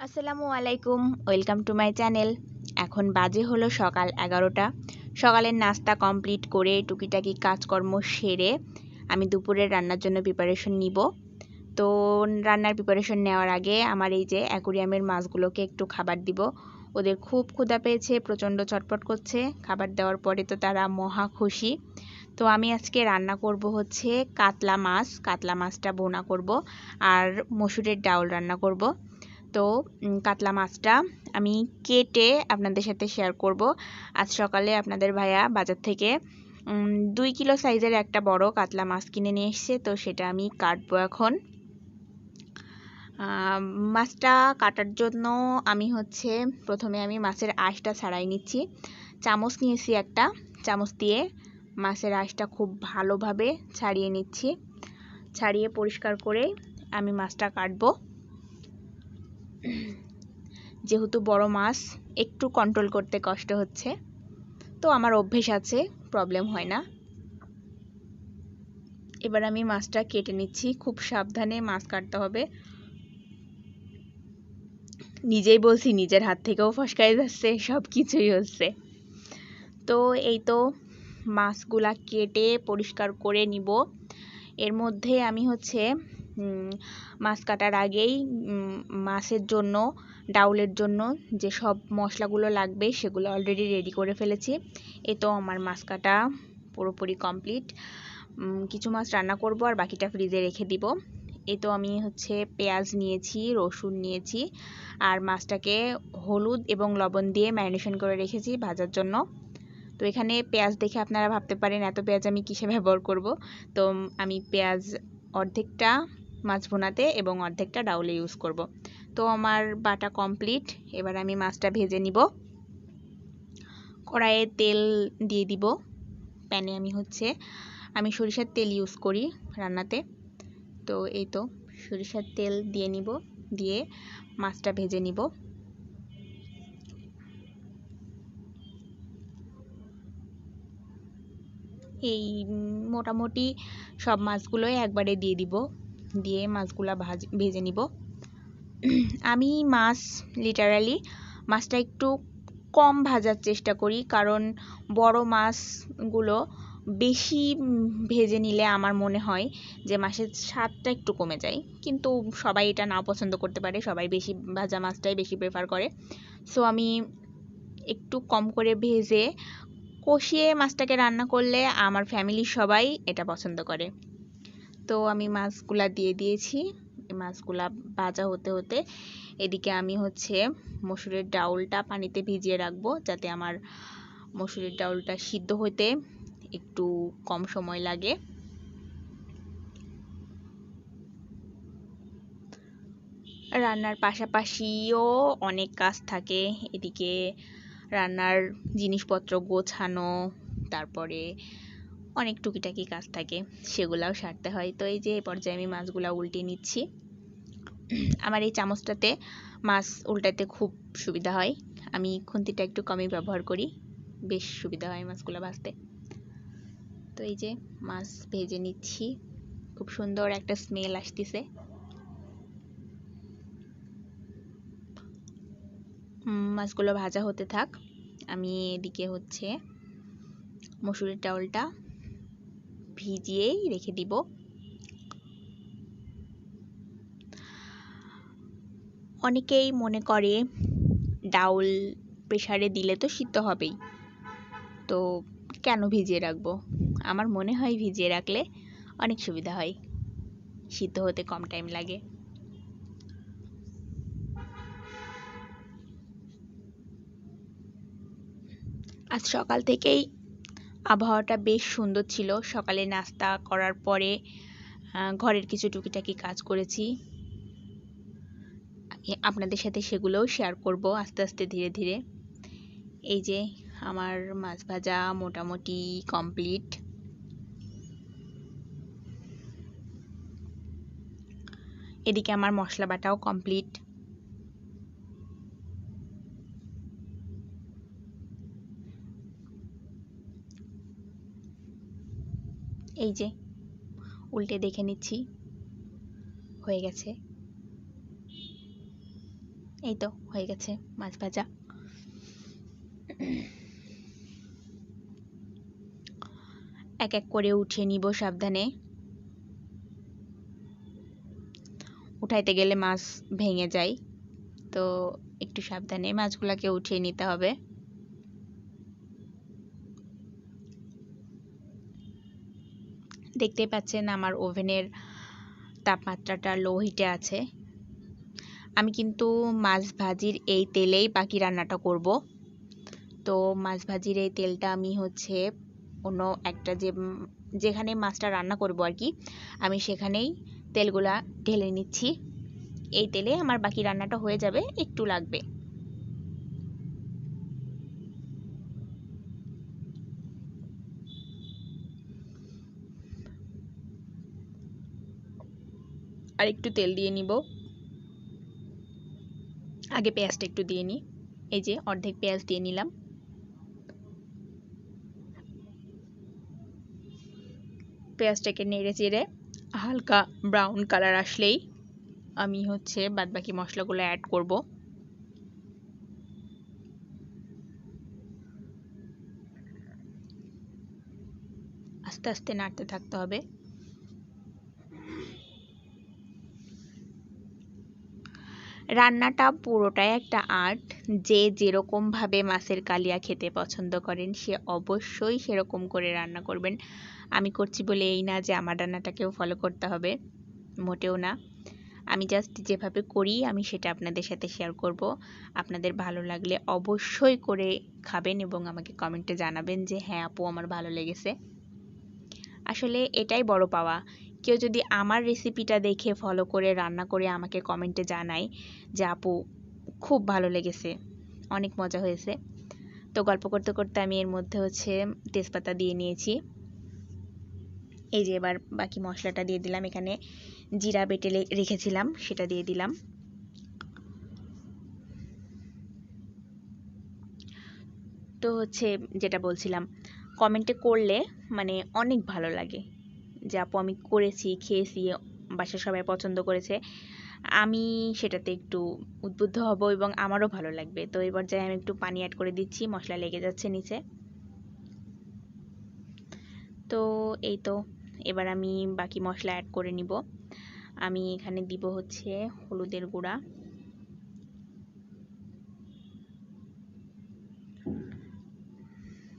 আসসালামু আলাইকুম, welcome to my channel. এখন বাজে হলো সকাল এগারোটা। সকালের নাস্তা কমপ্লিট করে টুকিটাকি কাজকর্ম সেরে আমি দুপুরের রান্নার জন্য প্রিপারেশন নিব। তো রান্নার প্রিপারেশন নেওয়ার আগে আমার এই যে অ্যাকুরিয়ামের মাছগুলোকে একটু খাবার দিব। ওদের খুব ক্ষুধা পেয়েছে, প্রচণ্ড চটপট করছে। খাবার দেওয়ার পরে তো তারা মহা খুশি। তো আমি আজকে রান্না করব হচ্ছে কাতলা মাছ। কাতলা মাছটা বোনা করব আর মসুরের ডাউল রান্না করব। তো কাতলা মাছটা আমি কেটে আপনাদের সাথে শেয়ার করব। আজ সকালে আপনাদের ভাইয়া বাজার থেকে দুই কিলো সাইজের একটা বড় কাতলা মাছ কিনে নিয়ে এসছে, তো সেটা আমি কাটবো এখন। মাছটা কাটার জন্য আমি হচ্ছে প্রথমে আমি মাছের আঁশটা ছাড়াই নিচ্ছি। চামচ নিয়েছি একটা, চামচ দিয়ে মাছের আঁশটা খুব ভালোভাবে ছাড়িয়ে নিচ্ছি। ছাড়িয়ে পরিষ্কার করে আমি মাছটা কাটবো। যেহেতু বড় মাছ, একটু কন্ট্রোল করতে কষ্ট হচ্ছে। তো আমার অভ্যেস আছে প্রবলেম হয় না। এবার আমি মাছটা কেটে নিচ্ছি, খুব সাবধানে মাছ কাটতে হবে। নিজেই বলছি, নিজের হাত থেকেও ফসকাই যাচ্ছে সব কিছুই হচ্ছে। তো এই তো মাছগুলা কেটে পরিষ্কার করে নিব। এর মধ্যে আমি হচ্ছে মাছ কাটার আগেই মাছের জন্য, ডাউলের জন্য যে সব মশলাগুলো লাগবে সেগুলো অলরেডি রেডি করে ফেলেছি। এ তো আমার মাছ কাটা পুরোপুরি কমপ্লিট কিছু মাছ রান্না করব আর বাকিটা ফ্রিজে রেখে দিব। এই তো আমি হচ্ছে পেঁয়াজ নিয়েছি, রসুন নিয়েছি আর মাছটাকে হলুদ এবং লবণ দিয়ে ম্যারিনেশন করে রেখেছি ভাজার জন্য। তো এখানে পেঁয়াজ দেখে আপনারা ভাবতে পারেন, এত পেঁয়াজ আমি কিসে ব্যবহার করব? তো আমি পেঁয়াজ অর্ধেকটা মাছ ভুনাতে এবং অর্ধেকটা ডাউলে ইউজ করব। তো আমার বাটা কমপ্লিট এবার আমি মাছটা ভেজে নিব। কড়াইয়ে তেল দিয়ে দিব। প্যানে আমি হচ্ছে, আমি সরিষার তেল ইউজ করি রান্নাতে। তো এই তো, সরিষার তেল দিয়ে নিব, দিয়ে মাছটা ভেজে নিব। এই মোটামুটি সব মাছগুলোই একবারে দিয়ে দিব। দিয়ে মাছগুলা ভাজ, ভেজে নিব। আমি মাছ লিটারালি মাছটা একটু কম ভাজার চেষ্টা করি, কারণ বড় মাছগুলো বেশি ভেজে নিলে আমার মনে হয় যে মাছের স্বাদটা একটু কমে যায়। কিন্তু সবাই এটা না পছন্দ করতে পারে, সবাই বেশি ভাজা মাছটাই বেশি প্রেফার করে। সো আমি একটু কম করে ভেজে কষিয়ে মাছটাকে রান্না করলে আমার ফ্যামিলির সবাই এটা পছন্দ করে। তো আমি মাছগুলা দিয়ে দিয়েছি। মাছগুলা ভাজা হতে হতে এদিকে আমি হচ্ছে মসুরের ডাউলটা পানিতে ভিজিয়ে রাখব যাতে আমার মসুরের ডাউলটা সিদ্ধ হতে একটু কম সময় লাগে। রান্নার পাশাপাশিও অনেক কাজ থাকে। এদিকে রান্নার জিনিসপত্র গোছানো, তারপরে অনেক টুকিটাকি কাজ থাকে, সেগুলাও সারতে হয়। তো এই যে এই পর্যায়ে আমি মাছগুলো উল্টে নিচ্ছি। আমার এই চামচটাতে মাছ উল্টাতে খুব সুবিধা হয়। আমি খুন্তিটা একটু কমই ব্যবহার করি, বেশ সুবিধা হয় মাছগুলো ভাজতে। তো এই যে মাছ ভেজে নিচ্ছি, খুব সুন্দর একটা স্মেল আসতেছে। মাছগুলো ভাজা হতে থাক। আমি এদিকে হচ্ছে মসুরের ডাউলটা ভিজিয়েই রেখে দিব। অনেকেই মনে করে ডাউল প্রেশারে দিলে তো সিদ্ধ হবেই। তো কেন ভিজিয়ে রাখব? আমার মনে হয় ভিজিয়ে রাখলে অনেক সুবিধা হয়। সিদ্ধ হতে কম টাইম লাগে। আজ সকাল থেকেই আবহাওয়াটা বেশ সুন্দর ছিল। সকালে নাস্তা করার পরে ঘরের কিছু টুকিটাকি কাজ করেছি। আপনাদের সাথে সেগুলোও শেয়ার করব আস্তে আস্তে, ধীরে ধীরে। এই যে, আমার মাছ ভাজা মোটামুটি কমপ্লিট এদিকে আমার মশলা বাটাও কমপ্লিট এই যে, উল্টে দেখে নিচ্ছি। হয়ে গেছে। এই তো, হয়ে গেছে মাছ ভাজা। এক এক করে উঠিয়ে নিব সাবধানে। উঠাইতে গেলে মাছ ভেঙে যায়, তো একটু সাবধানে মাছগুলোকে উঠিয়ে নিতে হবে। দেখতেই পাচ্ছেন আমার ওভেনের তাপমাত্রাটা লো হিটে আছে। আমি কিন্তু মাছ ভাজির এই তেলেই বাকি রান্নাটা করব। তো মাছ ভাজির এই তেলটা আমি হচ্ছে অন্য একটা যে যেখানে মাছটা রান্না করব আর কি, আমি সেখানেই তেলগুলা ঢেলে নিচ্ছি। এই তেলে আমার বাকি রান্নাটা হয়ে যাবে, একটু লাগবে। আর একটু তেল দিয়ে নিব। আগে পেঁয়াজটা একটু দিয়ে নিই। এই যে অর্ধেক পেঁয়াজ দিয়ে নিলাম। পেঁয়াজটাকে নেড়ে চেড়ে হালকা ব্রাউন কালার আসলেই আমি হচ্ছে বাদবাকি মশলাগুলো অ্যাড করব। আস্তে আস্তে নাড়তে থাকতে হবে। রান্নাটা পুরোটাই একটা আর্ট। যে যেরকমভাবে মাছের কালিয়া খেতে পছন্দ করেন, সে অবশ্যই সেরকম করে রান্না করবেন। আমি করছি বলে এই না যে আমার রান্নাটাকেও ফলো করতে হবে, মোটেও না। আমি জাস্ট যেভাবে করি, আমি সেটা আপনাদের সাথে শেয়ার করব। আপনাদের ভালো লাগলে অবশ্যই করে খাবেন এবং আমাকে কমেন্টে জানাবেন যে হ্যাঁ আপু, আমার ভালো লেগেছে। আসলে এটাই বড় পাওয়া। কেউ যদি আমার রেসিপিটা দেখে ফলো করে, রান্না করে আমাকে কমেন্টে জানায় যে, আপু, খুব ভালো লেগেছে, অনেক মজা হয়েছে। তো গল্প করতে করতে আমি এর মধ্যে হচ্ছে তেজপাতা দিয়ে নিয়েছি। এই যে এবার বাকি মশলাটা দিয়ে দিলাম, এখানে জিরা বেটে রেখেছিলাম, সেটা দিয়ে দিলাম। তো হচ্ছে যেটা বলছিলাম কমেন্টে করলে মানে অনেক ভালো লাগে। যে আপু আমি করেছি, খেয়েছি বাসার সবাই পছন্দ করেছে, আমি সেটাতে একটু উদ্বুদ্ধ হব এবং আমারও ভালো লাগবে। তো এবার যাই, আমি একটু পানি অ্যাড করে দিচ্ছি, মশলা লেগে যাচ্ছে নিচে। তো এই তো, এবার আমি বাকি মশলা অ্যাড করে নিব। আমি এখানে দিব হচ্ছে হলুদের গুঁড়া।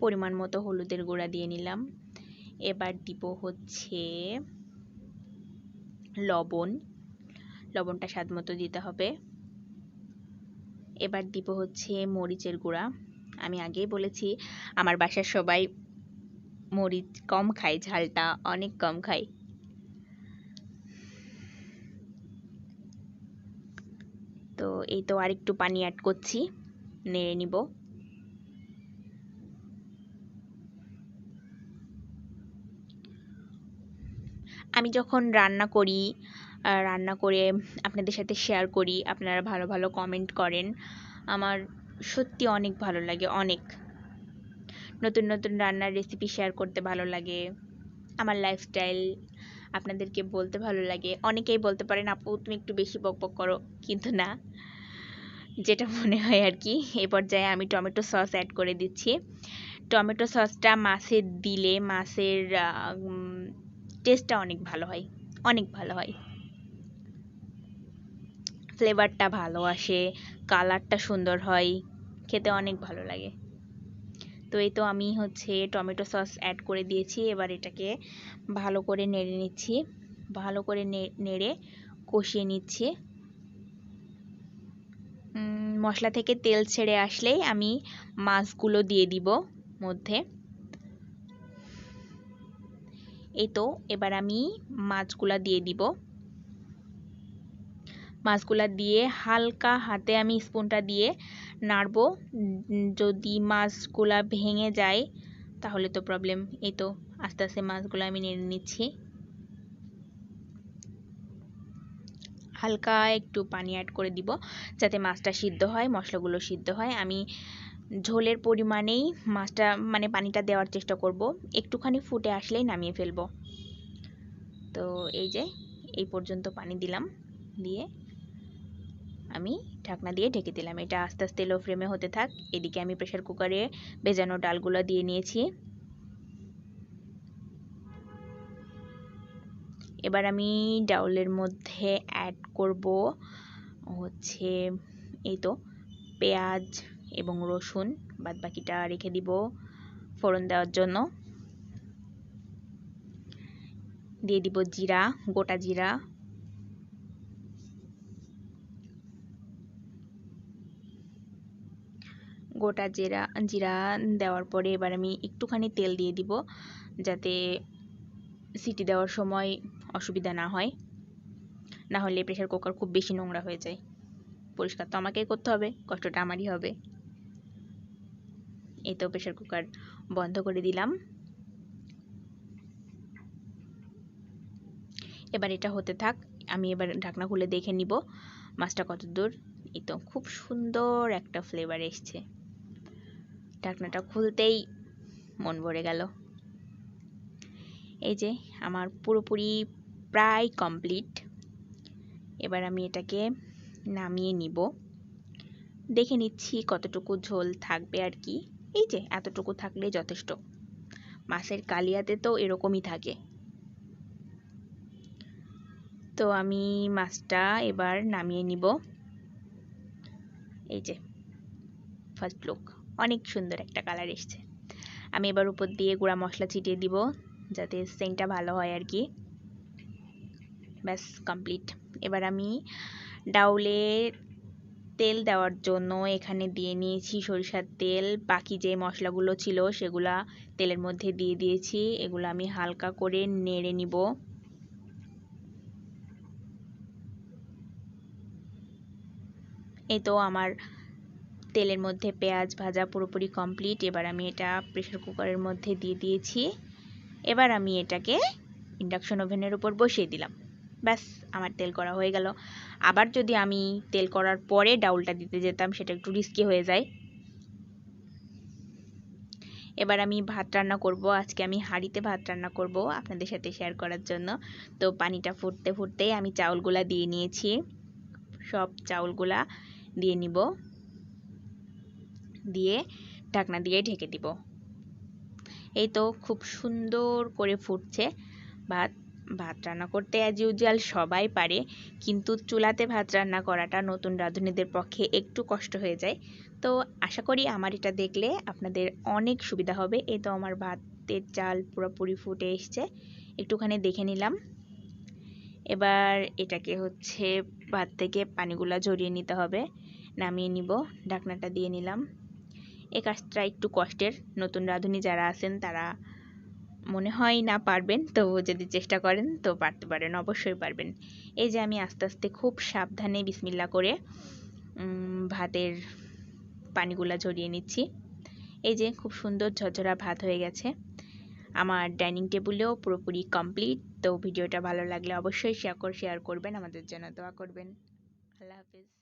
পরিমাণ মতো হলুদের গুঁড়া দিয়ে নিলাম। এবার দিব হচ্ছে লবণ। লবণটা স্বাদ মতো দিতে হবে। এবার দিব হচ্ছে মরিচের গুঁড়া। আমি আগেই বলেছি, আমার বাসার সবাই মরিচ কম খায়, ঝালটা অনেক কম খায়। তো এই তো আরেকটু পানি অ্যাড করছি, নেড়ে নিব। আমি যখন রান্না করি রান্না করে আপনাদের সাথে শেয়ার করি, আপনারা ভালো ভালো কমেন্ট করেন, আমার সত্যি অনেক ভালো লাগে, অনেক। নতুন নতুন রান্নার রেসিপি শেয়ার করতে ভালো লাগে, আমার লাইফস্টাইল আপনাদেরকে বলতে ভালো লাগে। অনেকেই বলতে পারেন, আপু, তুমি একটু বেশি বকবক করো। কিন্তু না, যেটা মনে হয় আর কি, এ পর্যায়ে আমি টমেটো সস অ্যাড করে দিচ্ছি। টমেটো সসটা মাছের দিলে, মাছের টেস্টটা অনেক ভালো হয়, অনেক ভালো হয়। ফ্লেভারটা ভালো আসে কালারটা সুন্দর হয়, খেতে অনেক ভালো লাগে। তো এই তো আমি হচ্ছে টমেটো সস অ্যাড করে দিয়েছি, এবার এটাকে ভালো করে নেড়ে নিচ্ছি, ভালো করে নেড়ে কষিয়ে নিচ্ছি। মশলা থেকে তেল ছেড়ে আসলেই আমি মাছগুলো দিয়ে দিব মধ্যে। এই তো, এবার আমি মাছগুলা দিয়ে দিব। মাছগুলা দিয়ে হালকা হাতে আমি স্পুনটা দিয়ে নাড়ব। যদি মাছগুলা ভেঙে যায়, তাহলে তো প্রবলেম এই তো, আস্তে আস্তে মাছগুলো আমি নেড়ে নিচ্ছি। হালকা একটু পানি অ্যাড করে দিব, যাতে মাছটা সিদ্ধ হয়, মশলাগুলো সিদ্ধ হয়। আমি ঝোলের পরিমাণেই মাছটা মানে পানিটা দেওয়ার চেষ্টা করব। একটুখানি ফুটে আসলেই নামিয়ে ফেলব। তো এই যে, এই পর্যন্ত পানি দিলাম। দিয়ে আমি ঢাকনা দিয়ে ঢেকে দিলাম। এটা আস্তে আস্তে লো ফ্লেমে হতে থাক। এদিকে আমি প্রেশার কুকারে ভেজানো ডালগুলো দিয়ে নিয়েছি। এবার আমি ডাউলের মধ্যে অ্যাড করব হচ্ছে এই তো পেঁয়াজ এবং রসুন বাদ বাকিটা রেখে দিব ফোড়ন দেওয়ার জন্য। দিয়ে দিব জিরা, গোটা জিরা। গোটা জিরা জিরা দেওয়ার পরে এবার আমি একটুখানি তেল দিয়ে দিব যাতে সিটি দেওয়ার সময় অসুবিধা না হয়। না হলে প্রেশার কুকার খুব বেশি নোংরা হয়ে যায়। পরিষ্কার তো আমাকেই করতে হবে, কষ্টটা আমারই হবে। এই তো প্রেশার কুকার বন্ধ করে দিলাম। এবার এটা হতে থাক, আমি এবার ঢাকনা খুলে দেখে নিব মাছটা কত দূর। এই তো খুব সুন্দর একটা ফ্লেভার এসছে। ঢাকনাটা খুলতেই মন ভরে গেল। এই যে আমার পুরোপুরি প্রায় কমপ্লিট এবার আমি এটাকে নামিয়ে নিব। দেখে নিচ্ছি কতটুকু ঝোল থাকবে আর কি। এই যে, এতটুকু থাকলে যথেষ্ট। মাছের কালিয়াতে তো এরকমই থাকে। তো আমি মাছটা এবার নামিয়ে নিব। এই যে ফার্স্ট লুক অনেক সুন্দর একটা কালার এসছে। আমি এবার উপর দিয়ে গুঁড়া মশলা ছিটিয়ে দিব, যাতে সেন্টটা ভালো হয় আর কি। ব্যাস কমপ্লিট এবার আমি ডাউলে তেল দেওয়ার জন্য এখানে দিয়ে নিয়েছি সরিষার তেল। বাকি যে মশলাগুলো ছিল সেগুলা তেলের মধ্যে দিয়ে দিয়েছি। এগুলো আমি হালকা করে নেড়ে নিব। এই তো আমার তেলের মধ্যে পেঁয়াজ ভাজা পুরোপুরি কমপ্লিট এবার আমি এটা প্রেশার কুকারের মধ্যে দিয়ে দিয়েছি। এবার আমি এটাকে ইন্ডাকশন ওভেনের উপর বসিয়ে দিলাম। ব্যাস, আমার তেল করা হয়ে গেল। আবার যদি আমি তেল করার পরে ডাউলটা দিতে যেতাম, সেটা একটু রিস্কি হয়ে যায়। এবার আমি ভাত রান্না করব। আজকে আমি হাঁড়িতে ভাত রান্না করব আপনাদের সাথে শেয়ার করার জন্য। তো পানিটা ফুটতে ফুটতেই আমি চাউলগুলা দিয়ে নিয়েছি। সব চাউলগুলা দিয়ে নিব। দিয়ে ঢাকনা দিয়ে ঢেকে দিব। এই তো খুব সুন্দর করে ফুটছে ভাত। ভাত রান্না করতে অ্যাজ ইউজুয়াল সবাই পারে, কিন্তু চুলাতে ভাত রান্না করাটা নতুন রাঁধুনিদের পক্ষে একটু কষ্ট হয়ে যায়। তো আশা করি আমার এটা দেখলে আপনাদের অনেক সুবিধা হবে। এই তো আমার ভাতের চাল পুরোপুরি ফুটে এসছে, একটুখানি দেখে নিলাম। এবার এটাকে হচ্ছে ভাত থেকে পানিগুলা ঝরিয়ে নিতে হবে, নামিয়ে নিব, ঢাকনাটা দিয়ে নিলাম। এ কাজটা একটু কষ্টের, নতুন রাঁধুনি যারা আছেন তারা মনে হয় না পারবেন তো যদি চেষ্টা করেন তো পারতে পারেন, অবশ্যই পারবেন। এই যে আমি আস্তে আস্তে খুব সাবধানে বিসমিল্লা করে ভাতের পানিগুলা ঝরিয়ে নিচ্ছি। এই যে খুব সুন্দর ঝরঝরা ভাত হয়ে গেছে। আমার ডাইনিং টেবিলেও পুরোপুরি কমপ্লিট, তো ভিডিওটা ভালো লাগলে অবশ্যই শেয়ার শেয়ার করবেন, আমাদের জন্য দোয়া করবেন। আল্লাহ হাফিজ।